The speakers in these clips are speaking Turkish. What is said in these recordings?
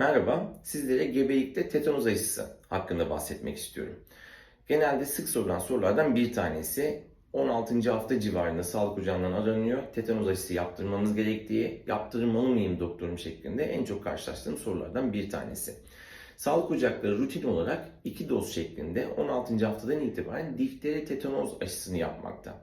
Merhaba, sizlere gebelikte tetanoz aşısı hakkında bahsetmek istiyorum. Genelde sık sorulan sorulardan bir tanesi 16. hafta civarında sağlık ocağından aranıyor. Tetanoz aşısı yaptırmamız gerektiği, yaptırmalı mıyım doktorum şeklinde en çok karşılaştığım sorulardan bir tanesi. Sağlık ocakları rutin olarak 2 doz şeklinde 16. haftadan itibaren difteri tetanoz aşısını yapmakta.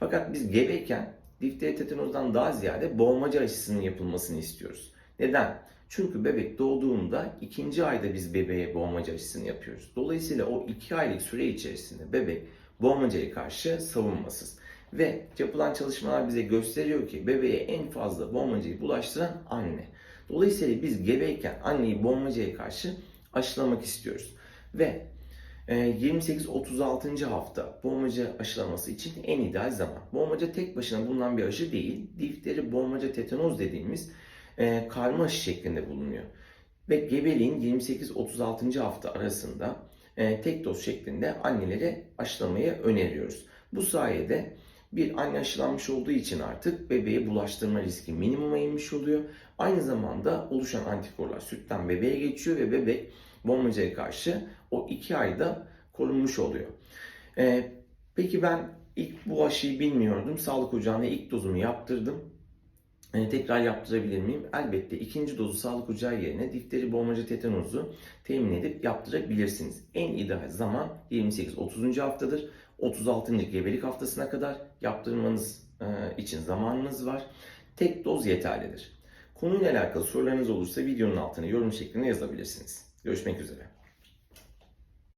Fakat biz gebeyken difteri tetanozdan daha ziyade boğmaca aşısının yapılmasını istiyoruz. Neden? Çünkü bebek doğduğunda ikinci ayda biz bebeğe boğmaca aşısını yapıyoruz. Dolayısıyla o iki aylık süre içerisinde bebek boğmacaya karşı savunmasız. Ve yapılan çalışmalar bize gösteriyor ki bebeğe en fazla boğmacayı bulaştıran anne. Dolayısıyla biz gebeyken anneyi boğmacaya karşı aşılamak istiyoruz. Ve e, 28-36. hafta boğmaca aşılaması için en ideal zaman. Boğmaca tek başına bulunan bir aşı değil. Difteri boğmaca tetanoz dediğimiz e, karma şeklinde bulunuyor. Ve gebeliğin 28-36. hafta arasında e, tek doz şeklinde annelere aşılamayı öneriyoruz. Bu sayede bir anne aşılanmış olduğu için artık bebeğe bulaştırma riski minimuma inmiş oluyor. Aynı zamanda oluşan antikorlar sütten bebeğe geçiyor ve bebek boğmacaya karşı o iki ayda korunmuş oluyor. E, peki ben ilk bu aşıyı bilmiyordum. Sağlık ocağına ilk dozumu yaptırdım. E, tekrar yaptırabilir miyim? Elbette ikinci dozu sağlık ocağı yerine difteri boğmaca tetanozu temin edip yaptırabilirsiniz. En ideal zaman 28-30. haftadır. 36. gebelik haftasına kadar yaptırmanız e, için zamanınız var. Tek doz yeterlidir. Konuyla alakalı sorularınız olursa videonun altına yorum şeklinde yazabilirsiniz. Görüşmek üzere.